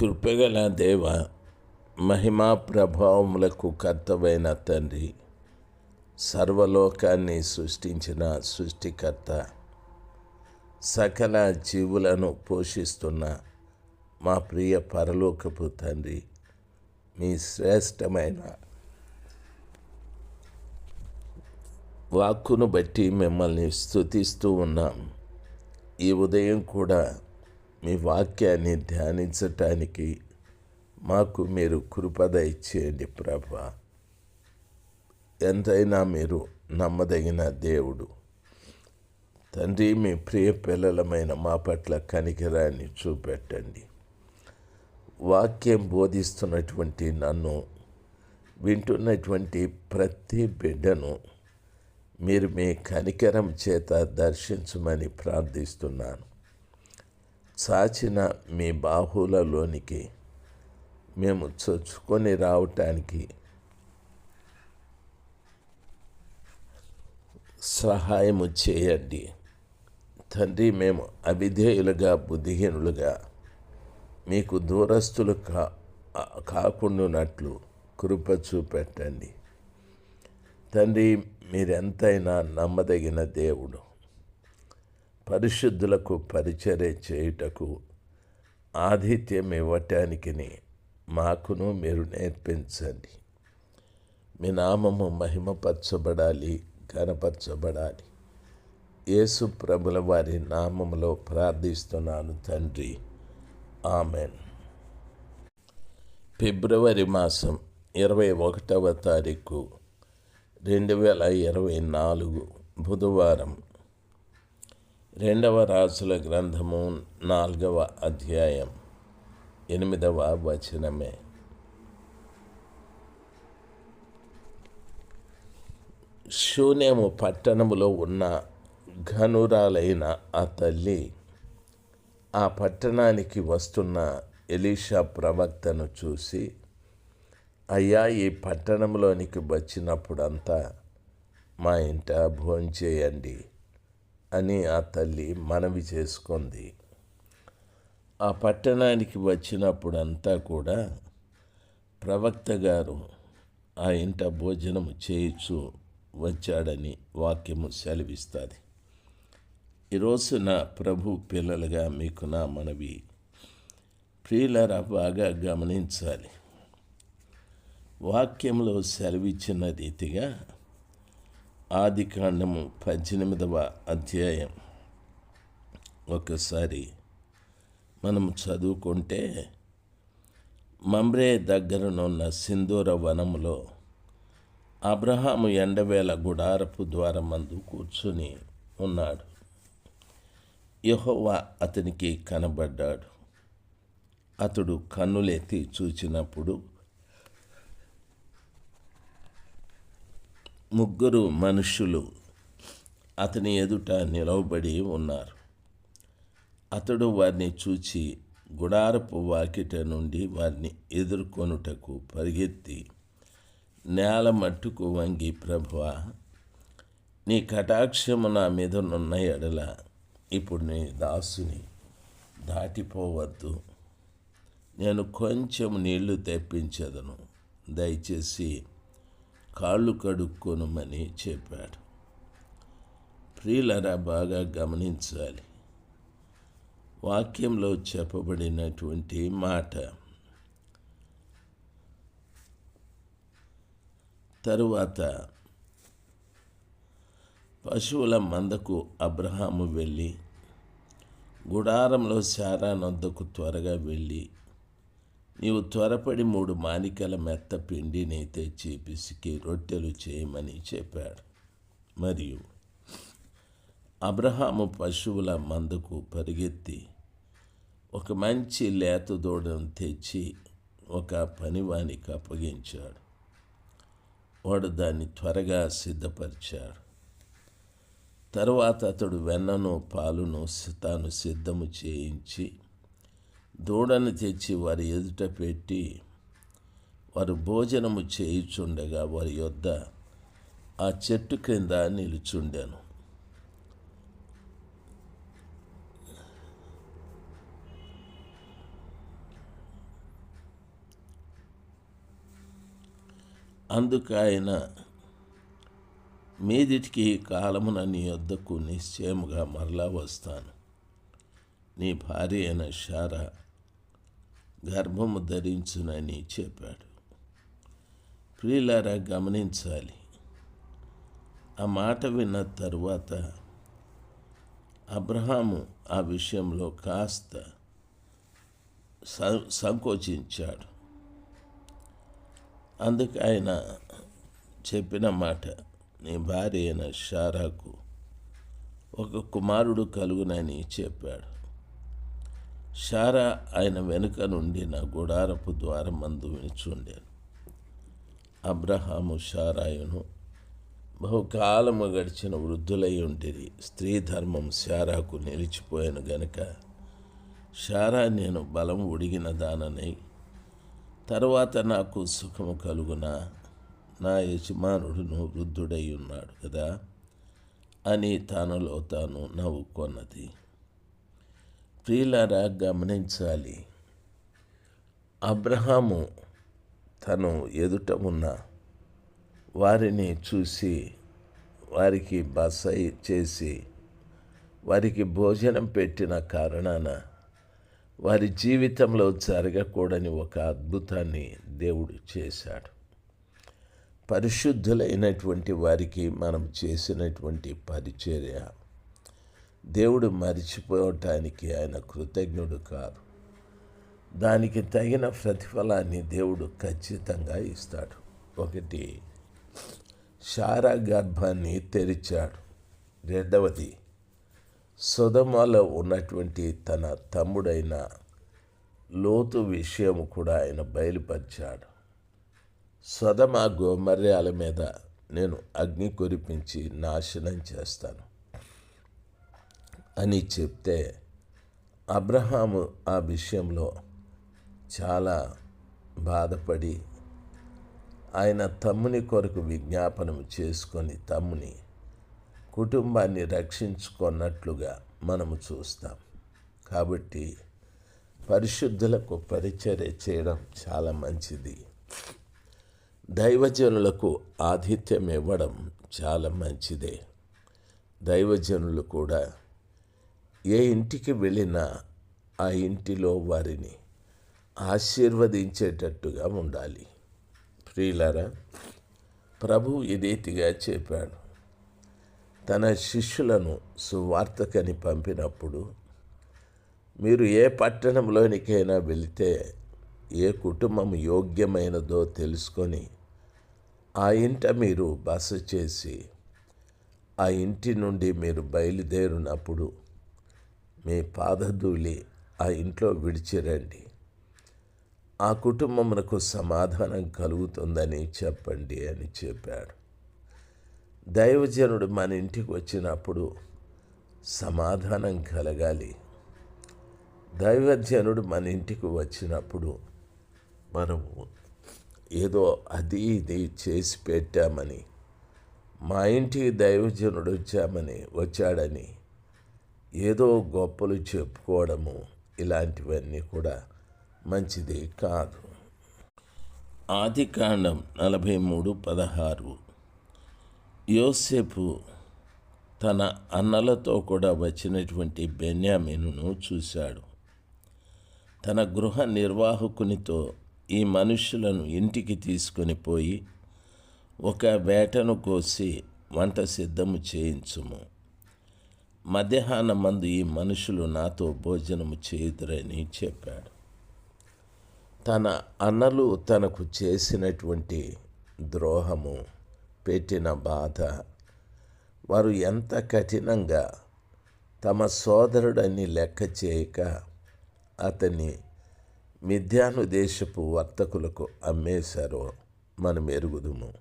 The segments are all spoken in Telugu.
కృపగల దేవ మహిమా ప్రభావములకు కర్తవైన తండ్రి సర్వలోకాన్ని సృష్టించిన సృష్టికర్త సకల జీవులను పోషిస్తున్న మా ప్రియ పరలోకపు తండ్రి మీ శ్రేష్టమైన వాక్కును బట్టి మిమ్మల్ని స్తుతిస్తూ ఉన్నాం. ఈ ఉదయం కూడా మీ వాక్యాన్ని ధ్యానించటానికి మాకు మీరు కృపద ఇచ్చేయండి ప్రభా. ఎంతైనా మీరు నమ్మదగిన దేవుడు. తండ్రి మీ ప్రియ పిల్లలమైన మా పట్ల కనికరాన్ని చూపెట్టండి. వాక్యం బోధిస్తున్నటువంటి నన్ను వింటున్నటువంటి ప్రతి బిడ్డను మీరు మీ కనికరం చేత దర్శించమని ప్రార్థిస్తున్నాను. చాచిన మీ బాహులలోనికి మేము చొచ్చుకొని రావటానికి సహాయము చేయండి. తండ్రి మేము అవిధేయులుగా బుద్ధిహీనులుగా మీకు దూరస్తులు కా కాకుండానట్లు కృప చూపెట్టండి. తండ్రి మీరెంతైనా నమ్మదగిన దేవుడు. పరిశుద్ధులకు పరిచర్య చేయుటకు ఆతిథ్యం ఇవ్వటానికి మాకును మీరు నేర్పించండి. మీ నామము మహిమపరచబడాలి కనపరచబడాలి యేసు ప్రభుల వారి నామములో ప్రార్థిస్తున్నాను తండ్రి. ఆమెన్. ఫిబ్రవరి మాసం ఇరవై ఒకటవ తారీఖు రెండు వేల ఇరవై నాలుగు బుధవారం. రెండవ రాసుల గ్రంథము నాలుగవ అధ్యాయం ఎనిమిదవ వచనమే. శూన్యము పట్టణములో ఉన్న ఘనురాలైన ఆ తల్లి ఆ పట్టణానికి వస్తున్న ఎలీషా ప్రవక్తను చూసి అయ్యా ఈ పట్టణంలోనికి వచ్చినప్పుడంతా మా ఇంట భోంచేయండి. అని ఆ తల్లి మనవి చేసుకుంది. ఆ పట్టణానికి వచ్చినప్పుడంతా కూడా ప్రవక్త గారు ఆ ఇంట భోజనం చేయొచ్చు వచ్చాడని వాక్యము సెలవిస్తుంది. ఈరోజు నా ప్రభు పిల్లలుగా మీకు నా మనవి ప్రియులరా బాగా గమనించాలి. వాక్యంలో సెలవిచ్చిన రీతిగా ఆది కాండము పద్దెనిమిదవ అధ్యాయం. ఒకసారి మనం చదువుకుంటే మమ్రే దగ్గరనున్న సింధూర వనములో అబ్రహాము ఎండవేల గుడారపు ద్వారమందు కూర్చుని ఉన్నాడు. యహోవా అతనికి కనబడ్డాడు. అతడు కన్నులెత్తి చూచినప్పుడు ముగ్గురు మనుషులు అతని ఎదుట నిలవబడి ఉన్నారు. అతడు వారిని చూచి గుడారపు వాకిట నుండి వారిని ఎదుర్కొనుటకు పరిగెత్తి నేల మట్టుకు వంగి ప్రభువ నీ కటాక్షము నా మీదనున్న ఎడల ఇప్పుడు నీ దాసుని దాటిపోవద్దు. నేను కొంచెం నీళ్ళు తెప్పించదను. దయచేసి కాళ్ళు కడుక్కొనమని చెప్పాడు. ప్రియులరా బాగా గమనించాలి. వాక్యంలో చెప్పబడినటువంటి మాట తరువాత పశువుల మందకు అబ్రహాము వెళ్ళి గుడారంలో శారా నొద్దకు త్వరగా వెళ్ళి నీవు త్వరపడి మూడు మానికల మెత్త పిండిని తెచ్చి పిసికి రొట్టెలు చేయమని చెప్పాడు. మరియు అబ్రహాము పశువుల మందుకు పరిగెత్తి ఒక మంచి లేత దూడను తెచ్చి ఒక పనివానికి అప్పగించాడు. వాడు దాన్ని త్వరగా సిద్ధపరిచాడు. తరువాత అతడు వెన్నను పాలును తాను సిద్ధము చేయించి దూడను తెచ్చి వారి ఎదుట పెట్టి వారు భోజనము చేయుచుండగా వారి యొద్ద ఆ చెట్టు క్రింద నిలుచుండాను. అందుకు ఆయన మీదిటికి కాలమున నీ వద్దకు నిశ్చయముగా మరలా వస్తాను. నీ భార్య అయిన షారా గర్భము ధరించునని చెప్పాడు. ప్రియులారా గమనించాలి. ఆ మాట విన్న తరువాత అబ్రహాము ఆ విషయంలో కాస్త సంకోచించాడు. అందుకు ఆయన చెప్పిన మాట నీ భార్య అయిన షారాకు ఒక కుమారుడు కలుగునని చెప్పాడు. షారా ఆయన వెనుక నుండి నా గుడారపు ద్వారం మందు వినిచుండాను. అబ్రహాము షారాయును బహుకాలము గడిచిన వృద్ధులై ఉంటిరి. స్త్రీ ధర్మం శారాకు నిలిచిపోయాను గనుక శారా నేను బలం ఉడిగిన దాననై తర్వాత నాకు సుఖము కలుగున నా యజమానుడును వృద్ధుడై ఉన్నాడు కదా అని తనలో తాను నవ్వుకొన్నది. ప్రియులారా గమనించాలి. అబ్రహాము తను ఎదుట ఉన్న వారిని చూసి వారికి బస చేసి వారికి భోజనం పెట్టిన కారణాన వారి జీవితంలో జరగకూడని ఒక అద్భుతాన్ని దేవుడు చేశాడు. పరిశుద్ధులైనటువంటి వారికి మనం చేసినటువంటి పరిచర్య దేవుడు మరిచిపోవటానికి ఆయన కృతజ్ఞుడు కాదు దానికి తగిన ప్రతిఫలాన్ని దేవుడు ఖచ్చితంగా ఇస్తాడు. ఒకటి శారా గర్భాన్ని తెరిచాడు. రెండవది సుధమలో ఉన్నటువంటి తన తమ్ముడైన లోతు విషయం కూడా ఆయన బయలుపరిచాడు. సొదమ గోమర్యాల మీద నేను అగ్ని కురిపించి నాశనం చేస్తాను. అని చెప్తే అబ్రహాము ఆ విషయంలో చాలా బాధపడి ఆయన తమ్ముని కొరకు విజ్ఞాపనం చేసుకొని తమ్ముని కుటుంబాన్ని రక్షించుకున్నట్లుగా మనము చూస్తాం. కాబట్టి పరిశుద్ధులకు పరిచర్య చేయడం చాలా మంచిది. దైవజనులకు ఆతిథ్యం ఇవ్వడం చాలా మంచిదే. దైవజనులు కూడా ఏ ఇంటికి వెళ్ళినా ఆ ఇంటిలో వారిని ఆశీర్వదించేటట్టుగా ఉండాలి. ప్రియులారా ప్రభు ఇదేతిగా చెప్పాడు. తన శిష్యులను సువార్తకని పంపినప్పుడు మీరు ఏ పట్టణంలోనికైనా వెళితే ఏ కుటుంబం యోగ్యమైనదో తెలుసుకొని ఆ ఇంట మీరు బస చేసి ఆ ఇంటి నుండి మీరు బయలుదేరినప్పుడు మీ పాదధూళి ఆ ఇంట్లో విడిచిరండి. ఆ కుటుంబమునకు సమాధానం కలుగుతుందని చెప్పండి అని చెప్పాడు. దైవజనుడు మన ఇంటికి వచ్చినప్పుడు సమాధానం కలగాలి. దైవజనుడు మన ఇంటికి వచ్చినప్పుడు మనము ఏదో అది ఇది చేసి పెట్టామని మా ఇంటికి దైవజనుడు వచ్చామని వచ్చాడని ఏదో గొప్పలు చెప్పుకోవడము ఇలాంటివన్నీ కూడా మంచిది కాదు. ఆది కాండం నలభై మూడు పదహారు. యోసేపు తన అన్నలతో కూడా వచ్చినటువంటి బెన్యామినును చూశాడు. తన గృహ నిర్వాహకునితో ఈ మనుషులను ఇంటికి తీసుకొని పోయి ఒక వేటను కోసి వంట సిద్ధము చేయించుము. మధ్యాహ్నమందు ఈ మనుషులు నాతో భోజనము చేయుదురని చెప్పాడు. తన అన్నలు తనకు చేసినటువంటి ద్రోహము పెట్టిన బాధ వారు ఎంత కఠినంగా తమ సోదరుడని లెక్క చేయక అతన్ని మిథ్యాను దేశపు వర్తకులకు అమ్మేశారో మనం ఎరుగుదుము.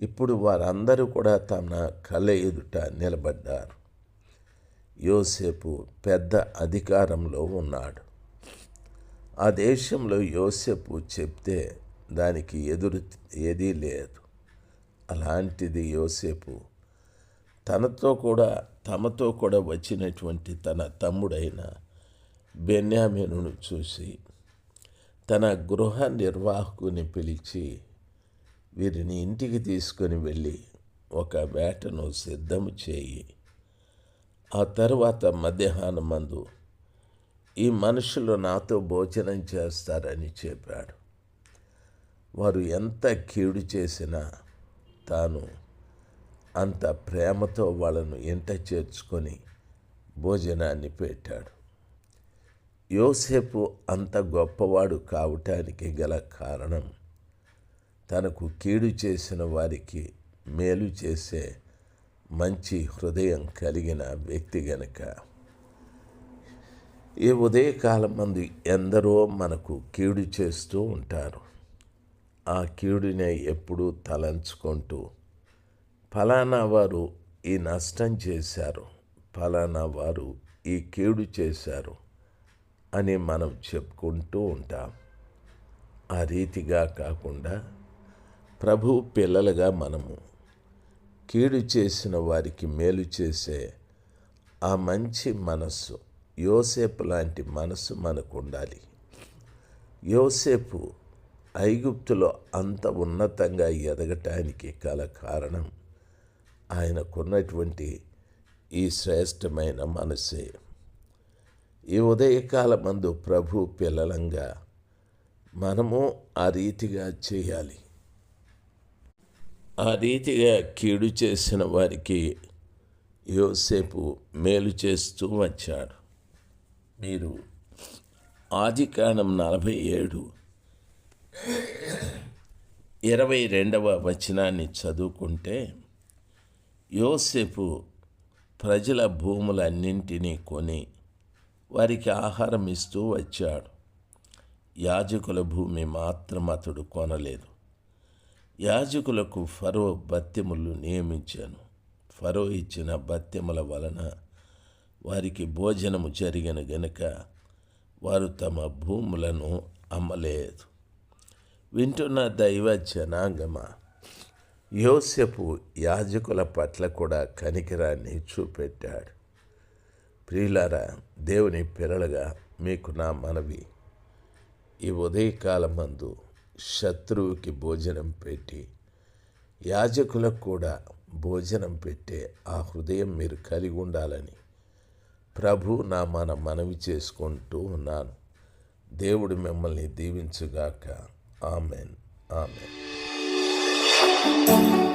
ఇప్పుడు వారందరూ కూడా తన కళ ఎదుట నిలబడ్డారు. యోసేపు పెద్ద అధికారంలో ఉన్నాడు. ఆ దేశంలో యోసేపు చెప్తే దానికి ఎదురు ఏదీ లేదు. అలాంటిది యోసేపు తనతో కూడా తమతో కూడా వచ్చినటువంటి తన తమ్ముడైన బెన్యామిను చూసి తన గృహ నిర్వాహకుని పిలిచి వీరిని ఇంటికి తీసుకొని వెళ్ళి ఒక వేటను సిద్ధము చేయి. ఆ తర్వాత మధ్యాహ్నం మందు ఈ మనుషులు నాతో భోజనం చేస్తారని చెప్పాడు. వారు ఎంత కీడు చేసినా తాను అంత ప్రేమతో వాళ్ళను ఎంట చేర్చుకొని భోజనాన్ని పెట్టాడు. యోసేపు అంత గొప్పవాడు కావటానికి గల కారణం తనకు కీడు చేసిన వారికి మేలు చేసే మంచి హృదయం కలిగిన వ్యక్తి గనక ఈ ఉదయకాలం మంది ఎందరో మనకు కీడు చేస్తూ ఉంటారు. ఆ కీడునే ఎప్పుడూ తలంచుకుంటూ ఫలానా వారు ఈ నష్టం చేశారు ఫలానా వారు ఈ కీడు చేశారు అని మనం చెప్పుకుంటూ ఉంటాం. ఆ రీతిగా కాకుండా ప్రభు పిల్లలుగా మనము కీడు చేసిన వారికి మేలు చేసే ఆ మంచి మనస్సు యోసేపు లాంటి మనస్సు మనకు ఉండాలి. యోసేపు ఐగుప్తులో అంత ఉన్నతంగా ఎదగటానికి గల కారణం ఆయనకున్నటువంటి ఈ శ్రేష్టమైన మనసే. ఈ ఉదయకాల మందు ప్రభు పిల్లలంగా మనము ఆ రీతిగా చేయాలి. ఆ రీతిగా కీడు చేసిన వారికి యోసేపు మేలు చేస్తూ వచ్చాడు. మీరు ఆదికాండం నలభై ఏడు ఇరవై రెండవ వచనాన్ని చదువుకుంటే యోసేపు ప్రజల భూములన్నింటినీ కొని వారికి ఆహారం ఇస్తూ వచ్చాడు. యాజకుల భూమి మాత్రం అతడు కొనలేదు. యాజకులకు ఫరో బత్యములు నియమించాను. ఫరో ఇచ్చిన బత్యముల వలన వారికి భోజనము జరిగిన గనుక వారు తమ భూములను అమ్మలేదు. వింటున్న దైవ జనాంగమ? యోసెపు యాజకుల పట్ల కూడా కనికిరాన్ని చూపెట్టాడు. ప్రియులారా దేవుని పిల్లలుగా మీకు నా మనవి. ఈ ఉదయకాలమందు శత్రువుకి భోజనం పెట్టి యాజకులకు కూడా భోజనం పెట్టే ఆ హృదయం మీరు కలిగి ఉండాలని ప్రభు నా మన మనవి చేసుకుంటూ ఉన్నాను. దేవుడు మిమ్మల్ని దీవించుగాక. ఆమెన్. ఆమెన్.